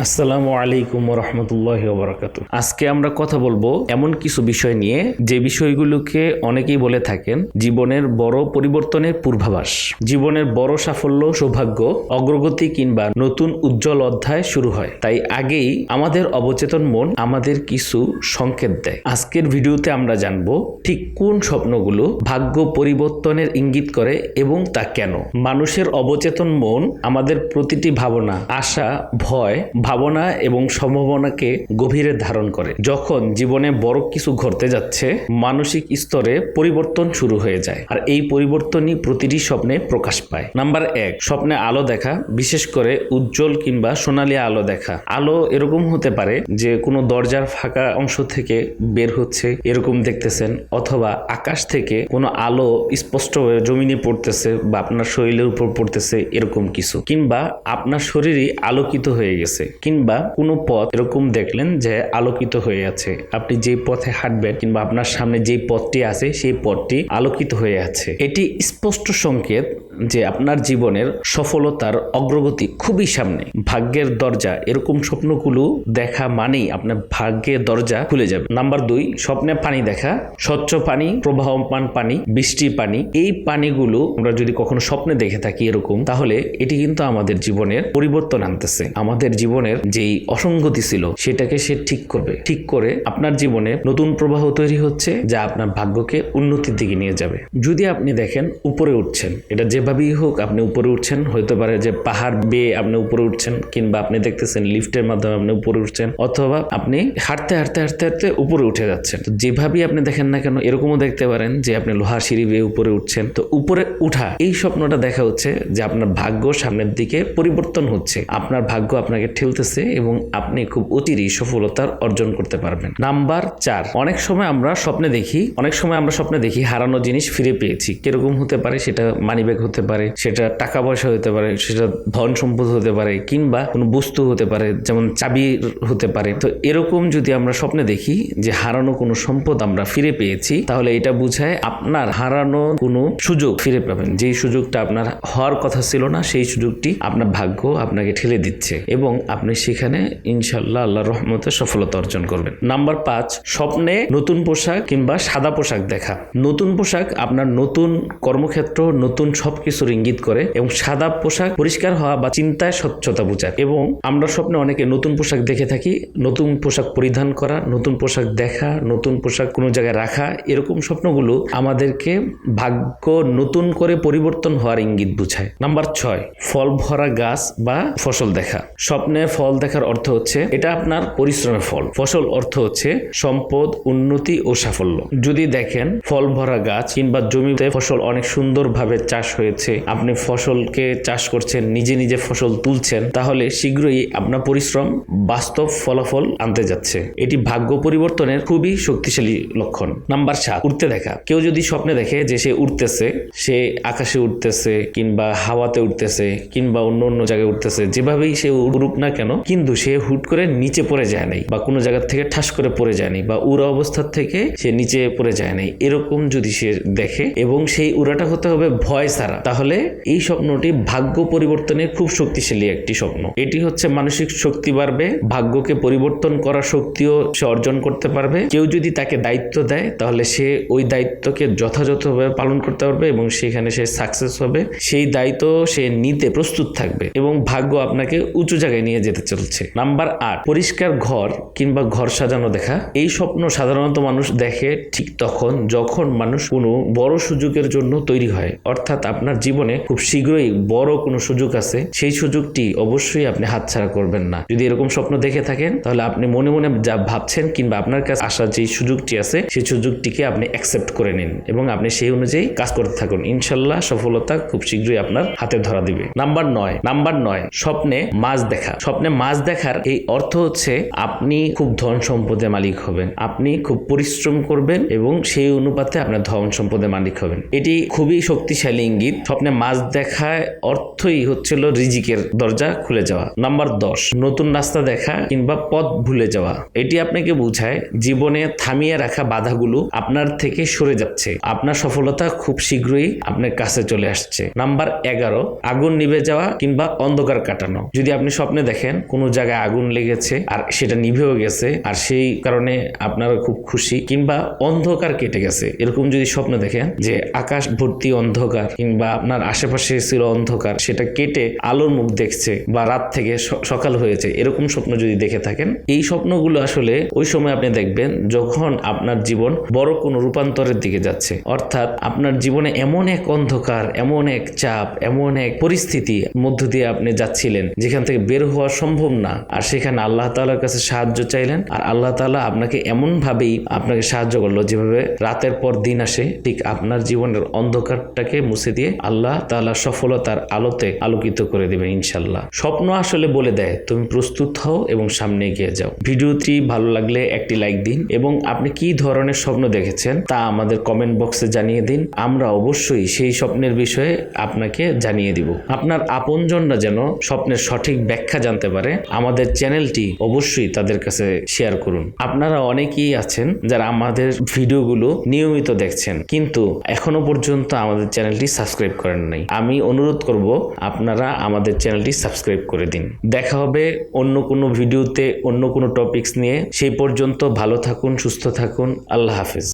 আসসালামু আলাইকুম রহমতুল্লাহ বরাকাতু আজকে আমরা কথা বলব এমন কিছু বিষয় নিয়ে, যে বিষয়গুলোকে অনেকেই বলে থাকেন, জীবনের বড় পরিবর্তনের পূর্বাভাস। জীবনের বড় সাফল্য, সৌভাগ্য, অগ্রগতি কিংবা নতুন উজ্জ্বল অধ্যায় শুরু হয়। তাই আগেই আমাদের অবচেতন মন আমাদের কিছু সংকেত দেয়। আজকের ভিডিওতে আমরা জানব, ঠিক কোন স্বপ্নগুলো ভাগ্য পরিবর্তনের ইঙ্গিত করে এবং তা কেন? মানুষের অবচেতন মন আমাদের প্রতিটি ভাবনা, আশা, ভয় ভাবনা এবং সম্ভাবনাকে গভীরে ধারণ করে। যখন জীবনে বড় কিছু ঘটতে যাচ্ছে, মানসিক স্তরে পরিবর্তন শুরু হয়ে যায় আর এই পরিবর্তনই প্রতিটি স্বপ্নে প্রকাশ পায়। নাম্বার এক, স্বপ্নে আলো দেখা, বিশেষ করে উজ্জ্বল কিংবা সোনালী আলো দেখা। আলো এরকম হতে পারে যে কোনো দরজার ফাঁকা অংশ থেকে বের হচ্ছে, এরকম দেখতেছেন, অথবা আকাশ থেকে কোনো আলো স্পষ্টভাবে জমিনে পড়তেছে বা আপনার শরীরের উপর পড়তেছে, এরকম কিছু। কিংবা আপনার শরীরই আলোকিত হয়ে গেছে। কিংবা কোনো পথ এরকম দেখলেন যে আলোকিত হয়ে আছে। আপনি যে পথে হাঁটবেন কিংবা আপনার সামনে যে পথটি আছে, সেই পথটি আলোকিত হয়ে আছে। এটি স্পষ্ট সংকেত যে আপনার জীবনের সফলতার অগ্রগতি খুবই সামনে। ভাগ্যের দরজা, এরকম স্বপ্নগুলো দেখা মানেই আপনার ভাগ্যের দরজা খুলে যাবে। নাম্বার দুই, স্বপ্নে পানি দেখা। স্বচ্ছ পানি, প্রবাহমান পানি বৃষ্টি পানি, এই পানিগুলো আমরা যদি কখনো স্বপ্নে দেখে থাকি এরকম, তাহলে এটি কিন্তু আমাদের জীবনের পরিবর্তন আনতেছে। আমাদের জীবনের যেই অসঙ্গতি ছিল, সেটাকে সে ঠিক করবে। ঠিক করে আপনার জীবনে নতুন প্রবাহ তৈরি হচ্ছে, যা আপনার ভাগ্যকে উন্নতির দিকে নিয়ে যাবে। যদি আপনি দেখেন, উপরে উঠছেন, এটা যেভাবেই হোক, আপনি উপরে উঠছেন হতে পারে যে পাহাড় বেয়ে আপনি উপরে উঠছেন, কিংবা আপনি দেখতেছেন লিফটের মাধ্যমে আপনি উপরে উঠছেন, অথবা আপনি হাঁটতে হাঁটতে হাঁটতে হাঁটতে উপরে উঠে যাচ্ছেন। তো যেভাবেই আপনি দেখেন না কেন, এরকমও দেখতে পারেন যে আপনি লোহার সিঁড়ি বেয়ে উপরে উঠছেন। তো উপরে উঠা, এই স্বপ্নটা দেখা হচ্ছে যে আপনার ভাগ্য সামনের দিকে পরিবর্তন হচ্ছে। আপনার ভাগ্য আপনাকে ঠেলতেছে এবং আপনি খুব অচিরেই সফলতার অর্জন করতে পারবেন। নাম্বার চার, অনেক সময় আমরা স্বপ্নে দেখি, অনেক সময় আমরা স্বপ্নে দেখি হারানো জিনিস ফিরে পেয়েছি। কীরকম হতে পারে? সেটা মানিব্যাগ হতে পারে, সেটা টাকা পয়সা হতে পারে, সেটা ধন সম্পদ হতে পারে কিংবা কোনো বস্তু হতে পারে, যেমন চাবি হতে পারে। তো এরকম যদি আমরা স্বপ্নে দেখি যে হারানো কোনো সম্পদ আমরা ফিরে পেয়েছি, তাহলে এটা বুঝায় আপনার হারানো কোনো সুযোগ ফিরে পাবেন। যেই সুযোগটা আপনার হওয়ার কথা ছিল না, সেই সুযোগটি আপনার ভাগ্য আপনাকে ঠেলে দিচ্ছে এবং আপনি সেখানে ইনশাল্লাহ আল্লাহ রহমতে সফলতা অর্জন করবেন। নাম্বার পাঁচ, স্বপ্নে নতুন পোশাক কিংবা সাদা পোশাক দেখা। নতুন পোশাক আপনার নতুন কর্মক্ষেত্র, নতুন সবকিছুর ইঙ্গিত করে এবং সাদা পোশাক পরিষ্কার হওয়া বা চিন্তায় স্বচ্ছতা বোঝায়। এবং আমরা স্বপ্নে অনেকে নতুন পোশাক দেখে থাকি, নতুন পোশাক পরিধান করা, নতুন পোশাক দেখা, নতুন পোশাক কোনো জায়গায় রাখা, এরকম স্বপ্নগুলো আমাদেরকে ভাগ্য নতুন করে পরিবর্তন হওয়ার ইঙ্গিত বুঝায়। নাম্বার ছয়, ফল ভরা গাছ বা ফসল দেখা। স্বপ্নে ফল দেখার অর্থ হচ্ছে, এটা আপনার পরিশ্রমের ফল। ফসল অর্থ হচ্ছে সম্পদ, উন্নতি ও সাফল্য। যদি দেখেন, ফল ভরা গাছ কিংবা জমিতে ফসল অনেক সুন্দরভাবে চাষ হয়েছে, আপনি ফসলকে চাষ করছেন, নিজে নিজে ফসল তুলছেন, তাহলে শীঘ্রই আপনার পরিশ্রম বাস্তব ফলাফল আনতে যাচ্ছে। এটি ভাগ্য পরিবর্তনের খুবই শক্তিশালী লক্ষণ। নাম্বার সাত উঠতে দেখা। কেউ যদি স্বপ্নে দেখে যে সে উঠতেছে সে আকাশে উঠতেছে কিংবা হাওয়াতে উঠতেছে কিংবা অন্য অন্য জায়গায় উঠতেছে যেভাবেই সে উড়ুক না কেন কিন্তু সে হুট করে নিচে পড়ে যায় নাই বা কোনো জায়গা থেকে ঠাস করে পড়ে যায়নি বা উড়া অবস্থার থেকে সে নিচে পড়ে যায় নাই। এরকম যদি সে দেখে এবং সেই উড়াটা হতে হবে ভয় ছাড়া, তাহলে এই স্বপ্নটি ভাগ্য পরিবর্তনের খুব শক্তিশালী একটি স্বপ্ন। এটি হচ্ছে মানসিক শক্তি বাড়বে, ভাগ্যকে পরিবর্তন করার শক্তিও সে অর্জন করতে পারবে। কেউ যদি তাকে দায়িত্ব দেয়, তাহলে সে ওই দায়িত্বকে যথাযথভাবে পালন করতে পারবে এবং সেখানে সে সাকসেস হবে। সেই দায়িত্ব সে নিতে প্রস্তুত থাকবে এবং ভাগ্য আপনাকে উঁচু জায়গায় নিয়ে যেতে চলছে। নাম্বার আট, পরিষ্কার ঘর কিংবা ঘর সাজানো দেখা। এই স্বপ্ন সাধারণত মানুষ দেখে ঠিক তখন যখন মানুষ কোনো বড় সুযোগের জন্য তৈরি হয়। অর্থাৎ আপনার জীবনে খুব শীঘ্রই বড় কোনো সুযোগ আছে, সেই সুযোগটি অবশ্যই আপনি হাতছাড়া করবেন না। যদি এরকম স্বপ্ন দেখে থাকেন, তাহলে আপনি মনে মনে যা ভাবছেন কিংবা আপনার কাছে আসার যে সুযোগটি আছে, সেই সুযোগটিকে আপনি অ্যাকসেপ্ট করে নিন এবং আপনি সেই অনুযায়ী কাজ করতে থাকুন। ইনশাল্লাহ সফলতা খুব শীঘ্রই আপনার হাতে ধরা দিবে। নাম্বার নয় নাম্বার নয়, স্বপ্নে মাছ দেখা। স্বপ্নে মাছ দেখার এই অর্থ হচ্ছে আপনি খুব ধন সম্পদের মালিক হবেন। আপনি খুব পরিশ্রম করবেন এবং সেই অনুপাতে আপনার ধন সম্পদের মালিক হবেন। এটি খুবই শক্তিশালী ইঙ্গিত। স্বপ্নে মাছ দেখায় অর্থই হচ্ছিল রিজিকের দরজা খুলে যাওয়া। নাম্বার দশ, নতুন রাস্তা দেখা কিংবা পথ ভুলে যাওয়া। এটি আপনাকে বোঝায়, জীবনে থামিয়ে রাখা বাধাগুলো আপনার থেকে সরে যাচ্ছে। আপনার সফলতা খুব শীঘ্রই আপনার কাছে চলে আসছে। নাম্বার এগারো, আগুন নিভে যাওয়া কিংবা অন্ধকার কাটানো। যদি আপনি স্বপ্নে দেখেন দেখেন কোনো জায়গায় আগুন লেগেছে আর সেটা নিভেও গেছে, আর সেই কারণে আপনারা খুব খুশি, কিংবা অন্ধকার কেটে গেছে। এরকম যদি স্বপ্ন দেখেন যে আকাশ ভর্তি অন্ধকার, কিংবা আপনার আশেপাশে ছিল অন্ধকার, সেটা কেটে আলোর মুখ দেখছে বা রাত থেকে সকাল হয়েছে, এরকম স্বপ্ন যদি দেখে থাকেন, এই স্বপ্নগুলো আসলে ওই সময় আপনি দেখবেন যখন আপনার জীবন বড় কোনো রূপান্তরের দিকে যাচ্ছে। অর্থাৎ আপনার জীবনে এমন এক অন্ধকার, এমন এক চাপ, এমন এক পরিস্থিতি মধ্য দিয়ে আপনি যাচ্ছিলেন, যেখান থেকে বের হওয়া সম্ভব না। আর সেখানে আল্লাহ তাআলার কাছে সাহায্য চাইলেন। আর আল্লাহ তাআলা আপনাকে এমন ভাবেই আপনাকে সাহায্য করল, যেভাবে রাতের পর দিন আসে, ঠিক আপনার জীবনের অন্ধকারটাকে মুছে দিয়ে আল্লাহ তাআলা সফলতার আলোতে আলোকিত করে দেবেন ইনশাল্লাহ স্বপ্ন আসলে বলে দেয়, তুমি প্রস্তুত হও এবং সামনে এগিয়ে যাও। ভিডিওটি ভালো লাগলে একটি লাইক দিন এবং আপনি কি ধরনের স্বপ্ন দেখেছেন তা আমাদের কমেন্ট বক্সে জানিয়ে দিন। আমরা অবশ্যই সেই স্বপ্নের বিষয়ে আপনাকে জানিয়ে দিব। আপনার আপনজনরা যেন স্বপ্নের সঠিক ব্যাখ্যা জানতে পারে, আমাদের চ্যানেলটি অবশ্যই তাদের কাছে শেয়ার করুন। আপনারা অনেকেই আছেন যারা আমাদের ভিডিওগুলো নিয়মিত দেখছেন, কিন্তু এখনও পর্যন্ত আমাদের চ্যানেলটি সাবস্ক্রাইব করেন নাই। আমি অনুরোধ করব, আপনারা আমাদের চ্যানেলটি সাবস্ক্রাইব করে দিন। দেখা হবে অন্য কোনো ভিডিওতে অন্য কোনো টপিকস নিয়ে। সেই পর্যন্ত ভালো থাকুন, সুস্থ থাকুন, আল্লাহ হাফেজ।